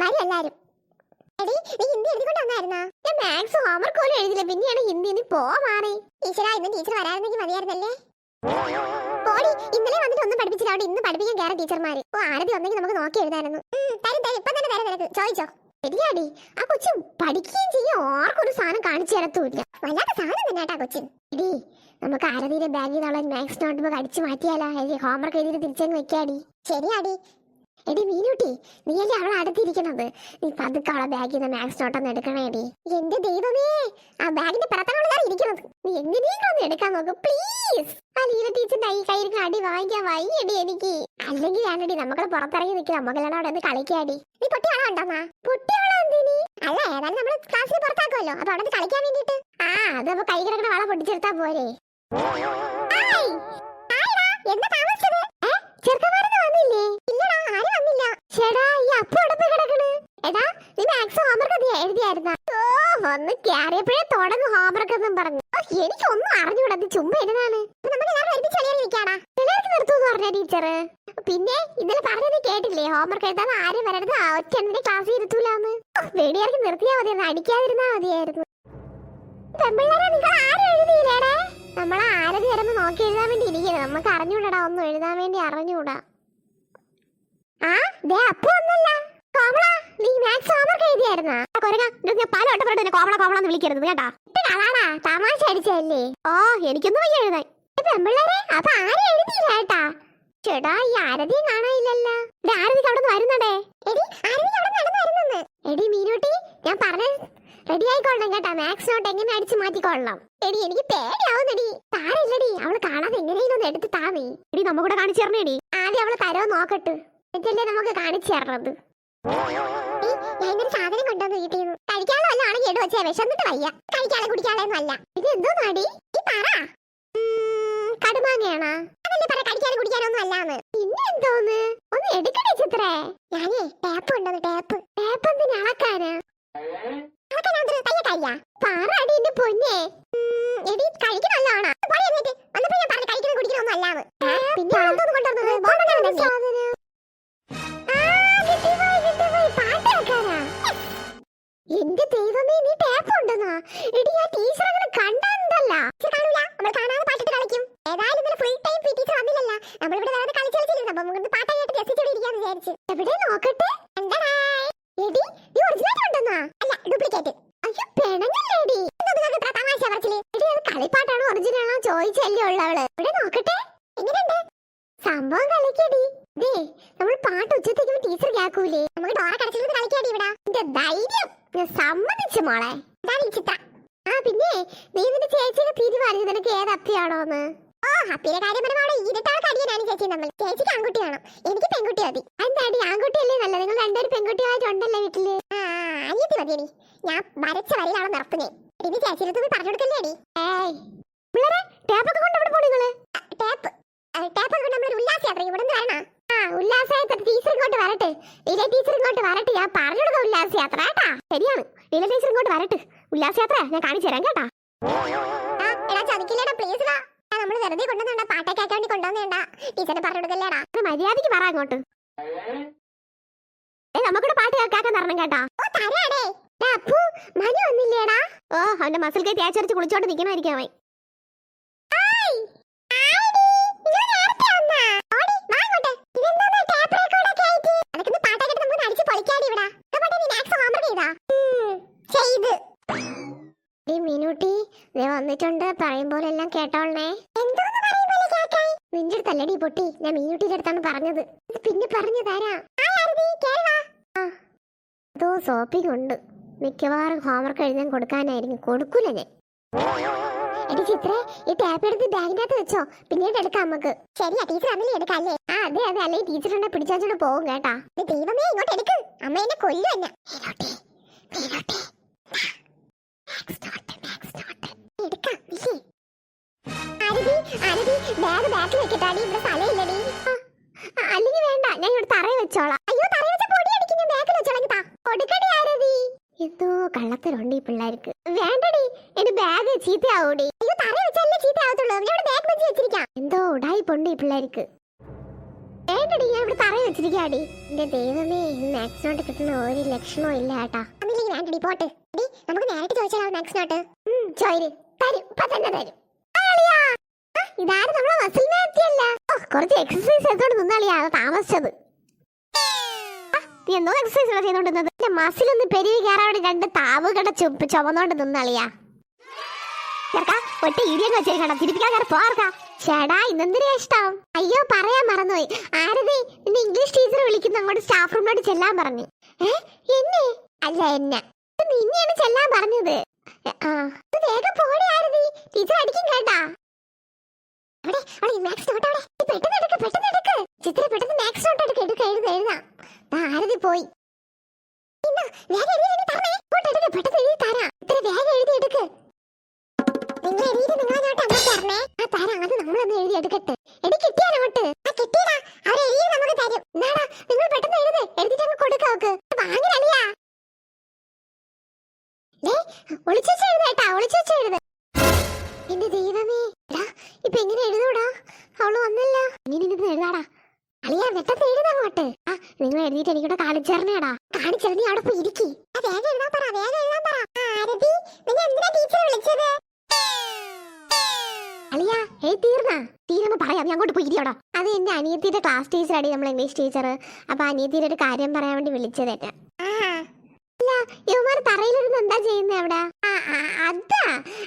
വരും എല്ലാരും. നീ ഹിന്ദി എഴുതിക്കൊണ്ട് വന്നായിരുന്നാ? ഞാൻ മാത്സ് ഹോംവർക്ക് പോലും എഴുതില്ല പിന്നെയാണ് ഹിന്ദി നീ പോ മാറി ടീച്ചറാ ടീച്ചർ വരായിരുന്നെങ്കിൽ മതിയായിരുന്നല്ലേ? പോടി ഇന്നലെ വന്നിട്ട് ഒന്നും പഠിപ്പിച്ചില്ല. അവിടെ ഇന്ന് പഠിപ്പിക്കാൻ കയറാം ടീച്ചർമാര്. ഓ ആരതി വന്നെങ്കിൽ നമുക്ക് നോക്കി എഴുതായിരുന്നു. തരും തരും. ഇപ്പൊ തന്നെ തരാം നിനക്ക്. ചോദിച്ചോ? ശരിയാടി. ആ കൊച്ചു പഠിക്കുകയും ചെയ്യും. ആർക്കൊരു സാധനം കാണിച്ചു തരത്തുമില്ല. സാധനം തന്നെ കേട്ടാ എടി നമുക്ക് ആരതിയുടെ ബാഗിൽ നിന്നുള്ള മാത്സ് നോട്ട് ബുക്ക് അടിച്ചു മാറ്റിയാലോ. ഹോംവർക്ക് എഴുതിയിട്ട് തിരിച്ചങ്ങ് വെക്കാടി. ശരിയാടി. എടി മീനുട്ടി നീയല്ലേ അവളെ അടുത്തിരിക്കണത് നീ പതുക്കെ അവളെ ബാഗിൽ നിന്ന് മാക്സ് നോട്ടൊന്ന് എടുക്കണേടി എന്റെ ദൈവമേ ആ ബാഗിന്റെ പിറത്തങ്ങളിലാണ് ഇരിക്കുന്നത്. നീ എങ്ങനെയെങ്കിലും ഒന്ന് എടുക്കാൻ നോക്ക് പ്ലീസ് ആ ലീല ടീച്ചറിന്റെ ഈ കയ്യിൽ അടി വാങ്ങിക്കാൻ വയ്യടി എനിക്ക്. അല്ലെങ്കിൽ ഞാനടി നമ്മളെ പുറത്തിറങ്ങി നിൽക്കുക നമുക്കെല്ലാം അവിടെ ഒന്ന് കളിക്കാടി നീ പൊട്ടിയാളോ ഉണ്ടെന്നാ പൊട്ടിയാളോ എന്തിനി അല്ല ഏതായാലും നമ്മൾ ക്ലാസ്സിൽ പുറത്താക്കുമല്ലോ അപ്പൊ അവിടെ നിന്ന് കളിക്കാൻ വേണ്ടിട്ട് ആ അതപ്പോ കൈ കിടക്കണ വള പൊട്ടിച്ചെടുത്താ പോരെ. എന്താ താമസിച്ചത്? ഒന്ന് കയറിയപ്പോഴേ തുടങ്ങും ഹോംവർക്ക് എന്നും പറഞ്ഞു. എനിക്കൊന്നും അറിഞ്ഞൂടാ അത് ചുമ്മാ ഇരുന്നാണ്. ടീച്ചർ പിന്നെ ഇന്നലെ പറഞ്ഞത് കേട്ടില്ലേ ഹോംവർക്ക് എഴുതാൻ ആരും വരരുത്. ഒറ്റ ക്ലാസ് ഇരുത്തൂലെന്ന്. വെടിയാർക്ക് നിർത്തിയാ മതിയായിരുന്നു. അടിക്കാതിരുന്നാ മതിയായിരുന്നു. പെമ്പിള്ളേരെ നിങ്ങൾ ആരും എഴുതിയില്ലേടാ? നമ്മളെ ആരതി വരുമ്പോ നോക്കി എഴുതാൻ വേണ്ടി ഇരിക്കുന്നത് നമുക്ക് അറിഞ്ഞൂടാ ഒന്നും എഴുതാൻ വേണ്ടി അറിഞ്ഞൂടാ. ആ ദേ അപ്പൊ ഒന്നല്ല കോമള. നീ മാത്സ് ഹോംവർക്ക് എഴുതിയായിരുന്നാ? കൊരങ്ങ ഞാൻ പല വട്ടം പറഞ്ഞു കോമള കോമള എന്ന് വിളിക്കരുത് കേട്ടാ. അതാടാ തമാശ അടിച്ചല്ലേ ഓ എനിക്കൊന്നും വയ്യ എഴുതാൻ. പെമ്പിള്ളേരെ അപ്പൊ ആരും എഴുതിയില്ല കേട്ടാ. ചേട്ടാ ഈ ആരതി കാണാനില്ലല്ലോ. ആരതി അവിടെ വരുന്നടേ എടി ആരതി നടന്നു വരുന്നെന്ന് എടി മീനൂട്ടി ഞാൻ പറഞ്ഞു റെഡി ആയിക്കൊള്ളണം കേട്ടാ. മാക്സ് നോട്ട് എങ്ങനെ അടിച്ചു മാറ്റിക്കൊള്ളണം. എടി എനിക്ക് പേടിയാവുന്നടി. താരല്ലടി അവൾ കാണാതെ എങ്ങനെയും ഒന്ന് എടുത്ത് താ നീ. എടി നമ്മ കൂടെ കാണിച്ചു തരണേടി. ആദ്യം അവൾ തരോ നോക്കട്ട്. എന്നിട്ടല്ലേ നമുക്ക് കാണിച്ചു തരണത്. ഞാൻ ഇന്നൊരു സാധനം കൊണ്ടുവന്ന് വീട്ടിൽ നിന്ന് കഴിക്കാനുള്ള വല്ല ആണെങ്കിൽ എടു വെച്ചേ വിശന്നിട്ട് വയ്യ. കഴിക്കാതെ കുടിക്കാതെയൊന്നും അല്ല. ഇത് എന്തോ നാടി ഈ പറ. കടുമാങ്ങയാണോ? അതല്ലേ പറ കഴിക്കാതെ കുടിക്കാനൊന്നും അല്ലാന്ന്. പിന്നെ എന്തോന്ന്? ഒന്ന് എടുക്കണേ ചിത്രേ. ഞാനേ ടാപ്പ് കൊണ്ടുവന്ന് ടാപ്പ്. ടാപ്പ് എന്തിനാ അളക്കാനാ? പാറാടി എന്റെ പൊന്നെ. എടി കഴിക്കണല്ലാണ് പോയി എന്നിട്ട്. വന്നപ്പോ ഞാൻ പറഞ്ഞു കഴിക്കുന്നത് കുടിക്കണമൊന്നും അല്ലാന്ന്. പിന്നെ കൊണ്ടുവന്നത്? സാധനം എന്റെ ദൈവമേ നീ ടാപ്പ് ഉണ്ടെന്നാ? എടി ആ ടീച്ചർ അങ്ങനെ കണ്ടതല്ല. കാണൂല നമ്മൾ കാണാതെ പാട്ടിട്ട് കളിക്കും. ഏതായാലും ഇന്നലെ ഫുൾ ടൈം പി ടീച്ചർ വന്നില്ലല്ല. നമ്മൾ ഇവിടെ വേറെ കളിച്ച് കളിച്ചിരുന്നു. അപ്പൊ നമുക്ക് പാട്ട് കേട്ട് രസിച്ചോടെ ഇരിക്കാന്ന് വിചാരിച്ചു. എവിടെ നോക്കട്ടെ? എന്താ എടി നീ ഒറിജിനൽ ഉണ്ടെന്നാ? അല്ല ഡ്യൂപ്ലിക്കേറ്റ് അയ്യോ പെണങ്ങല്ലേടി തമാശ പറച്ചിൽ? എടി അത് കളിപ്പാട്ടാണോ ഒറിജിനൽ ആണോ ചോദിച്ചല്ലേ ഉള്ളവൾ ഇവിടെ നോക്കട്ടെ? എങ്ങനെയുണ്ട്? സംഭവം കളിക്കടി. ദേ നമ്മൾ പാട്ട് ഉച്ചത്തേക്കും ടീച്ചർ കേൾക്കൂലേ? നമുക്ക് ഡോറ കടച്ചിട്ട് കളിക്കാടി ഇവിടെ. ധൈര്യം? ഞാൻ സമ്മതിച്ചു മോളെ. ഇതാണ് ചിത്രം. ആ പിന്നെ നീ നിന്റെ ചേച്ചിയുടെ തീരുമാനിച്ചു നിനക്ക് ഏത് അപ്പിയാണോന്ന് ഓ അപ്പിയുടെ കാര്യം പറയുമ്പോൾ ഇരുട്ടാൾക്ക് അടിയനാണ് ചേച്ചി നമ്മൾ ചേച്ചിക്ക് ആൺകുട്ടി വേണം. എനിക്ക് പെൺകുട്ടി മതി. എന്താടി ആൺകുട്ടിയല്ലേ നല്ല നിങ്ങൾ രണ്ടൊരു പെൺകുട്ടിയായിട്ടുണ്ടല്ലോ വീട്ടിൽ? ആ അനിയത്തി മതിയടി ഞാൻ വരച്ച വരയിലാണ് നിർത്തുന്നേ ഇനി ചേച്ചിയുടെ അടുത്ത് പറഞ്ഞു കൊടുക്കല്ലേ അടി ഏയ്. പിള്ളേരെ ടാപ്പൊക്കെ കൊണ്ട് എവിടെ പോണു നിങ്ങൾ. ടാപ്പ് ടാപ്പ് കൊണ്ട് നമ്മൾ ഉല്ലാസ യാത്ര ഇവിടെ നിന്ന് വരണ ആ ഉല്ലാസയാത്ര ടീച്ചർ ഇങ്ങോട്ട് വരട്ടെ. ലീല ടീച്ചർ ഇങ്ങോട്ട് വരട്ടെ. ഞാൻ പറഞ്ഞു കൊടുക്കാം ഉല്ലാസ യാത്ര കേട്ടാ. ശരിയാണ്. ലീല ടീച്ചർ ഇങ്ങോട്ട് വരട്ടെ. ഉല്ലാസ യാത്ര ഞാൻ കാണിച്ചു തരാം കേട്ടാ. എടാ ചതിക്കില്ലേടാ പ്ലീസ് വാ. നമ്മൾ വെറുതെ കൊണ്ടുവന്നണ്ട. പാട്ടൊക്കെ ആക്കാൻ വേണ്ടി കൊണ്ടുവന്നേണ്ട. ടീച്ചറിന് പറഞ്ഞു കൊടുക്കല്ലേടാ. മര്യാദയ്ക്ക് പറ അങ്ങോട്ട്. ഏ നമുക്കൂടെ പാട്ട് കേൾക്കാൻ തരണം കേട്ടാ. ഓ തരാടേ. അപ്പു മനു വന്നില്ലേടാ. ഓ അവന്റെ മസിൽ കൈ തേച്ചരച്ച് കുളിച്ചോണ്ട് നിക്കണായിരിക്കും അവൻ. വന്നിട്ടുണ്ട് പറയും പോലെ എല്ലാം കേട്ടോളണേ നിന്റെ അടുത്തല്ലടി പൊട്ടി. ഞാൻ മീനുട്ടിയുടെ അടുത്താണ് പറഞ്ഞത്. പിന്നെ പറഞ്ഞു തരാം. അതോ സോപ്പിംഗ് ഉണ്ട് മിക്കവാറും ഹോംവർക്ക് എഴുതാൻ കൊടുക്കാനായിരിക്കും. കൊടുക്കൂല ഞാൻ. എടി ചിത്രേ ഈ ടാപ്പ് എടുത്ത് ബാഗിന്റെ അകത്ത് വെച്ചോ. പിന്നീട് എടുക്കാം നമുക്ക്. ശരിയാ ടീച്ചർ അന്നല്ലേ എടുക്കാം ആ അതെ അതെ അല്ലേ ടീച്ചർ എന്നെ പിടിച്ചോണ്ട് പോകും കേട്ടാ. ദൈവമേ ഇങ്ങോട്ട് എടുക്ക്. അമ്മ എന്നെ കൊല്ലു ആരതി ബാഗ് ബാക്കിൽ വെക്കട്ടാടി ഇവിടെ സ്ഥലമില്ലടി. അല്ലെങ്കിൽ വേണ്ട ഞാൻ ഇവിടെ തറ വെച്ചോളാം. അയ്യോ തറ വെച്ച പൊടി അടിക്കുന്ന ബാഗിൽ വെച്ചോളാം കൊടുക്കടി ആരതി എന്തോ കള്ളത്തരുണ്ട് ഈ പിള്ളേർക്ക്. വേണ്ടടി എന്റെ ബാഗ് ചീത്തയാവൂടി. അയ്യോ തറ വെച്ചല്ലേ ചീത്തയാവത്തുള്ളൂ. അവിടെ ബാഗ് വെച്ച് വെച്ചിരിക്കാം. എന്തോ ഉടായി പൊണ്ട് ഈ പിള്ളേർക്ക്. വേണ്ടടി ഞാൻ ഇവിടെ തറ വെച്ചിരിക്കാടി എന്റെ ദൈവമേ മാക്സ് നോട്ട് കിട്ടുന്ന ഒരു ലക്ഷണവും ഇല്ല കേട്ടാ. ഒന്നില്ലെങ്കിൽ വേണ്ടടി പോട്ട്. നമുക്ക് നേരിട്ട് ചോദിച്ചാലോ മാക്സ് നോട്ട് ചോര് തരും ഇപ്പൊ തന്നെ തരും ഇതാരും നമ്മളെ മസിൽ മാറ്റിയല്ല കുറച്ച് എക്സസൈസ് ചെയ്തോണ്ട് നിന്നാളിയാ താമസിച്ചത്. നീ എന്തോ എക്സസൈസ് ചെയ്തോണ്ടിരുന്നത്? എന്റെ മസിൽ ഒന്ന് പെരുകി കയറാൻ വേണ്ടി രണ്ട് താവ് കട ചുമ ചുമന്നോണ്ട് നിന്നാളിയാ. ചേർക്കാ ഒറ്റ ഇടിയൊക്കെ വെച്ചേക്കണം തിരിപ്പിക്കാൻ കയറി പോർക്കാ ചേടാ ഇന്നെന്തിനാ ഇഷ്ടം? അയ്യോ പറയാൻ മറന്നുപോയി. ആരതി നിന്നെ ഇംഗ്ലീഷ് ടീച്ചർ വിളിക്കുന്ന. അങ്ങോട്ട് സ്റ്റാഫ് റൂമിലോട്ട് ചെല്ലാൻ പറഞ്ഞു. ഏ എന്നെ? അല്ല എന്നെ. നിന്നെയാണ് ചെല്ലാൻ പറഞ്ഞത്. വേഗം പോടെ ആരതി. ടീച്ചർ അടിക്കും കേട്ടാ. അവിടെ അവിടെ മാത്സ് നോട്ട് അവിടെ. പെട്ടെന്ന് എടുക്ക് പെട്ടെന്ന് എടുക്ക് ചിത്ര പെട്ടെന്ന് മാത്സ് നോട്ട് എടുക്ക് എടുക്ക് എഴുത എഴുതാം ദാ ആരതി പോയി. എന്റെ എങ്ങനെ എഴുതൂടാ? അവൾ വന്നല്ല. ഇങ്ങനെ ഇരുന്ന് എഴുതാടാ. അളിയാ വെട്ടത്ത് എഴുതങ്ങോട്ട് ആ നിങ്ങൾ എഴുതിയിട്ട് എനിക്കൂടെ കാണിച്ചേരണേടാ കാണിച്ചത് നീ അവിടെ പോയി ഇരിക്കി വേഗം എഴുതാൻ പറ വേഗം എഴുതാൻ പറ. ആരതി നിന്നെ എന്തിനാ ടീച്ചറെ വിളിച്ചത്? അളിയാ ഏയ് തീർന്നാ. തീരുമ്പോ പറയാം നീ അങ്ങോട്ട് പോയി ഇരിയടാ അത് എന്റെ അനിയത്തിയുടെ ക്ലാസ് ടീച്ചറാടി നമ്മൾ ഇംഗ്ലീഷ് ടീച്ചർ അപ്പൊ അനിയത്തിയുടെ ഒരു കാര്യം പറയാൻ വേണ്ടി വിളിച്ചതേറ്റാ അല്ല ഇവന്മാർ തറയിലിരുന്ന് എന്താ ചെയ്യുന്നത് അവിടെ? അതാ.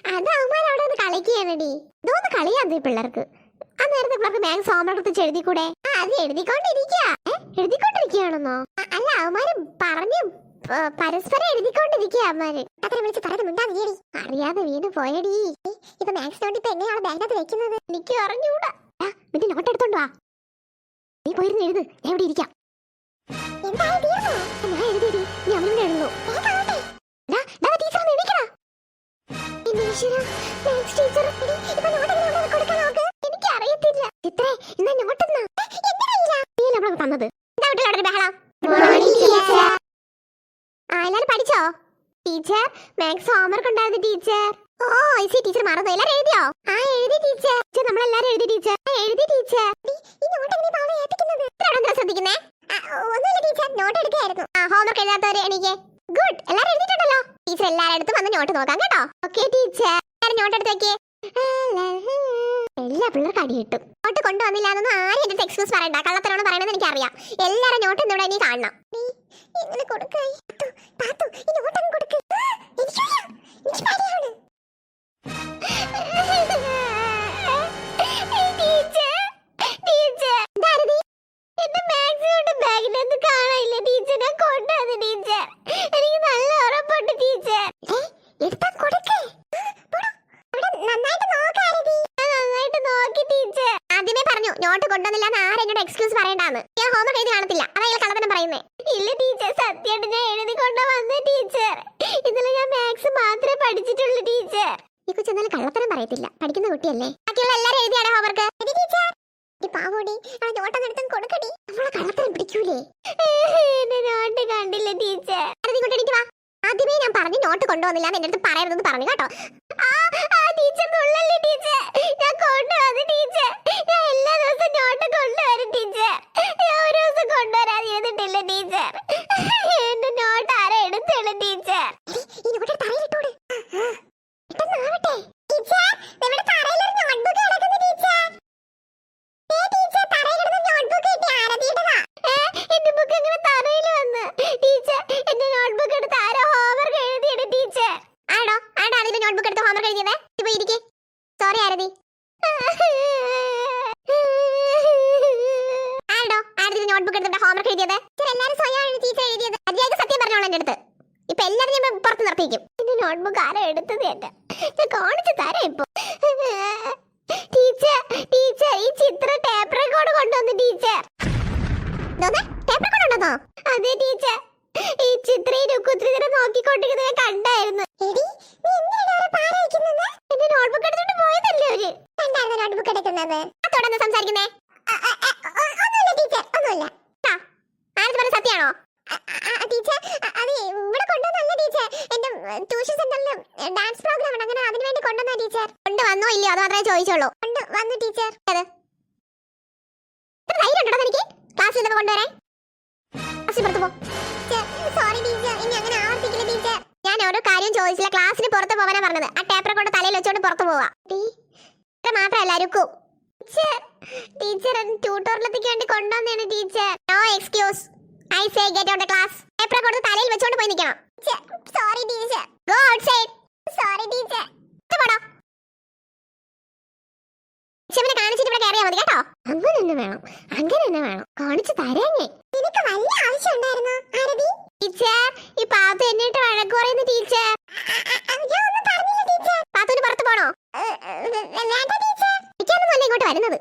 അത് അവന്മാർ അവിടെ ഒന്ന് കളിക്കുകയാണടി. ഇതൊന്ന് കളിയാന്ന് പിള്ളേർക്ക്. ആ നേരത്തെ പിള്ളേർക്ക് ഹോംവർക്ക് എടുത്ത് എഴുതിക്കൂടെ? ആ അത് എഴുതിക്കൊണ്ടിരിക്കുക എഴുതിക്കൊണ്ടിരിക്കുകയാണെന്നോ അല്ല അവന്മാര് പറഞ്ഞു പരസ്പരം എഴുതിക്കൊണ്ടിരിക്കുക അവന്മാര്. അത്ര വിളിച്ച് മുണ്ടാ നീ അറിയാതെ വീണ് പോയടി. ഇപ്പൊ മാത്സ് നോട്ട് ഇപ്പൊ എങ്ങനെയാണ് ബാഗിനകത്ത് വെക്കുന്നത്? എനിക്ക് അറിഞ്ഞൂടാ. നിന്റെ നോട്ട് എടുത്തോണ്ട് വാ. നീ പോയിരുന്ന് എഴുത്. ഞാൻ ഇവിടെ ഇരിക്കാം. തീർന്നോ? ഞാൻ എഴുതിയടി. അവനോട് എഴുതുന്നു ടീച്ചർ മറന്നു എല്ലാരും എഴുതിയോ? ആ എഴുതി ടീച്ചർ നമ്മളെല്ലാരും എഴുതി ടീച്ചർ എഴുതി ടീച്ചർ ഈ നോട്ട് എങ്ങനെ പാവ ഏൽപ്പിക്കുന്നത്? എന്താ ശ്രദ്ധിക്കുന്നേ? ഒന്നുമില്ല ടീച്ചർ നോട്ട് എടുക്കായിരുന്നു ആ ഹോംവർക്ക് എഴുതാത്തവര് എനിക്ക് ഗുഡ് എല്ലാരും എഴുതിയിട്ടുണ്ടല്ലോ. ടീച്ചർ എല്ലാരുടെ അടുത്തും വന്ന് നോട്ട് നോക്കാം കേട്ടോ. ഓക്കെ ടീച്ചർ നോട്ട് എടുത്ത് വെക്കേ. എല്ലാ പിള്ളേർക്ക് അടി കിട്ടും. നോട്ട് കൊണ്ടുവന്നില്ല എന്നൊന്നും ആരും എന്റെ എക്സ്ക്യൂസ് പറയണ്ട. കള്ളത്തരാണ് പറയണമെന്ന് എനിക്കറിയാം. എല്ലാരും നോട്ട് ഇന്നിവിടെ ഇനി കാണണം. കൊടുക്കായി കൊടുക്ക്. എനിക്ക് എനിക്ക് എനിക്ക് നല്ല ഉറപ്പുണ്ട് ടീച്ചർ എടുത്താ കൊടുക്കേ നന്നായിട്ട് നോക്കാരതി നന്നായിട്ട് നോക്കി ടീച്ചർ ആദ്യമേ പറഞ്ഞു നോട്ട് കൊണ്ടുവന്നില്ല എന്ന് ആരും എന്നോട് എക്സ്ക്യൂസ് പറയണ്ടാന്ന് ഞാൻ ഹോംവർക്ക് എഴുതി കാണത്തില്ല അതായത് കള്ളത്തരം പറയുന്നേ ഇല്ല ടീച്ചർ സത്യമായിട്ട് ഞാൻ എഴുതി കൊണ്ടുവന്ന ടീച്ചർ ഇന്നലെ ഞാൻ മാത്സ് മാത്രമേ പഠിച്ചിട്ടുള്ളൂ ടീച്ചർ ഈ കൊച്ചു എന്നാലും കള്ളത്തരം പറയത്തില്ല പഠിക്കുന്ന കുട്ടിയല്ലേ? ബാക്കിയുള്ള എല്ലാരും എഴുതിയാണോ ഹോംവർക്ക് പാവോടി ആ നോട്ടം എടുത്തും കൊടുക്കടി. നമ്മളെ കള്ളത്തരം പിടിക്കൂലേ? നോട്ട് കണ്ടില്ല ടീച്ചർ. എണീറ്റ് വാ. ആദ്യമേ ഞാൻ പറഞ്ഞു നോട്ട് കൊണ്ടുവന്നില്ല എന്ന് എന്റെ അടുത്ത് പറയരുതെന്ന് പറഞ്ഞു കേട്ടോ ആ ആ ടീച്ചർ കൊള്ളല്ലേ ടീച്ചർ ഞാൻ കൊണ്ടുവന്നു ടീച്ചർ ഞാൻ എല്ലാ ദിവസവും നോട്ട് കൊണ്ടുവരും ടീച്ചർ ഞാൻ ഒരു ദിവസം കൊണ്ടുവരാൻ ചെയ്തിട്ടില്ല ടീച്ചർ എന്റെ നോട്ട് ആരാ എടുത്തുള്ളൂ ടീച്ചർ ഈ നോട്ട് തറയിലിട്ടോട് പെട്ടെന്നാവട്ടെ ടീച്ചർ നമ്മുടെ തറയിലൊരു നോട്ട്ബുക്ക് കിടക്കുന്നു ടീച്ചർ ഏ ടീച്ചർ തറയിലിടുന്ന നോട്ട്ബുക്ക് കിട്ടി ആരതിയുടേതാ എന്റെ ബുക്ക് അങ്ങനെ തറയിൽ വന്ന് ടീച്ചർ എന്റെ നോട്ട്ബുക്ക് എടുത്ത് ആരോ ഹോംവർക്ക് എഴുതിയത് ടീച്ചർ ആണോ ആണോ അതിന്റെ നോട്ട്ബുക്ക് എടുത്ത് ഹോംവർക്ക് എഴുതിയത് ഇപ്പൊ ഇരിക്കെ സോറി ആരതി ആണോ ആരതി നോട്ട്ബുക്ക് എടുത്തിട്ട് ഹോംവർക്ക് എഴുതിയത് ടീച്ചർ എല്ലാരും സ്വയമാണ് ടീച്ചർ എഴുതിയത് അതിലേക്ക് സത്യം പറഞ്ഞോളൂ എന്റെ അടുത്ത് ഇപ്പൊ എല്ലാരും ഞാൻ പുറത്ത് നിർത്തിക്കും എന്റെ നോട്ട്ബുക്ക് ആരോ എടുത്തത് കേട്ട ഞാൻ കാണിച്ചു തരാം ഇപ്പൊ ടീച്ചർ ടീച്ചർ ഈ ചിത്ര ടേപ്പ് റെക്കോർഡ് കൊണ്ടുവന്നു ടീച്ചർ ടേപ്പ് റെക്കോർഡ് ഉണ്ടെന്നോ അതെ ടീച്ചർ ഈ ചിത്രയും കുത്തിരി നോക്കിക്കൊണ്ടിരിക്കുന്നത് ഞാൻ കണ്ടായിരുന്നു എന്റെ നോട്ട്ബുക്ക് എടുത്തിട്ട് പോയതല്ലേ അവർ കണ്ടായിരുന്നു നോട്ട്ബുക്ക് എടുക്കുന്നത് തുടർന്ന് സംസാരിക്കുന്നേ ഒന്നുമില്ല ടീച്ചർ ഒന്നുമില്ല സത്യാണോ ടീച്ചർ അത് ഇവിടെ കൊണ്ടുവന്നല്ല ടീച്ചർ എന്റെ ട്യൂഷൻ സെന്ററിൽ ഡാൻസ് പ്രോഗ്രാം ഉണ്ട് അങ്ങനെ അതിന് വേണ്ടി കൊണ്ടുവന്ന ടീച്ചർ കൊണ്ട് വന്നോ ഇല്ലയോ അത് മാത്രമേ ചോദിച്ചോളൂ കൊണ്ട് വന്നു ടീച്ചർ അത് ധൈര്യം ഉണ്ടോ എനിക്ക് പേപ്പർ കൊണ്ടുവരാൻ ക്ലാസ്സിൽ പുറത്ത് പോ സോറി ടീച്ചർ ഇനി അങ്ങനെ ആവർത്തിക്കില്ല ടീച്ചർ ഞാൻ ഓരോ കാര്യം ചോദിച്ചില്ല ക്ലാസ്സിന് പുറത്ത് പോകാനാ പറഞ്ഞത് ആ പേപ്പർ കൊണ്ട് തലയിൽ വെച്ചോണ്ട് പുറത്ത് പോവാ ഇത്ര മാത്രമല്ല രുക്കും ടീച്ചർ ടീച്ചർ ട്യൂട്ടോറിലത്തേക്ക് വേണ്ടി കൊണ്ടുവന്നാണ് teacher no excuse I say get out class paper കൊടുത്ത് തലയിൽ വെച്ചോണ്ട് പോയി നിൽക്കണം sorry teacher go outside sorry teacher പോടോ ശിവനെ കാണിച്ചിട്ട് ഇവിടെ കയറിയാ മതി കേട്ടോ. അങ്ങനെ തന്നെ വേണം. അങ്ങനെ തന്നെ വേണം. കാണിച്ചു തരാഞ്ഞേ. നിനക്ക് വലിയ ആവശ്യം ഉണ്ടായിരുന്നു ആരതി? ടീച്ചർ ഈ പാത്തു എന്നിട്ട് വഴക്ക് പറയുന്നു ടീച്ചർ. പാത്തുവിന് പുറത്ത് പോണോ? എനിക്കൊന്നുമല്ല ഇങ്ങോട്ട് വരുന്നത്.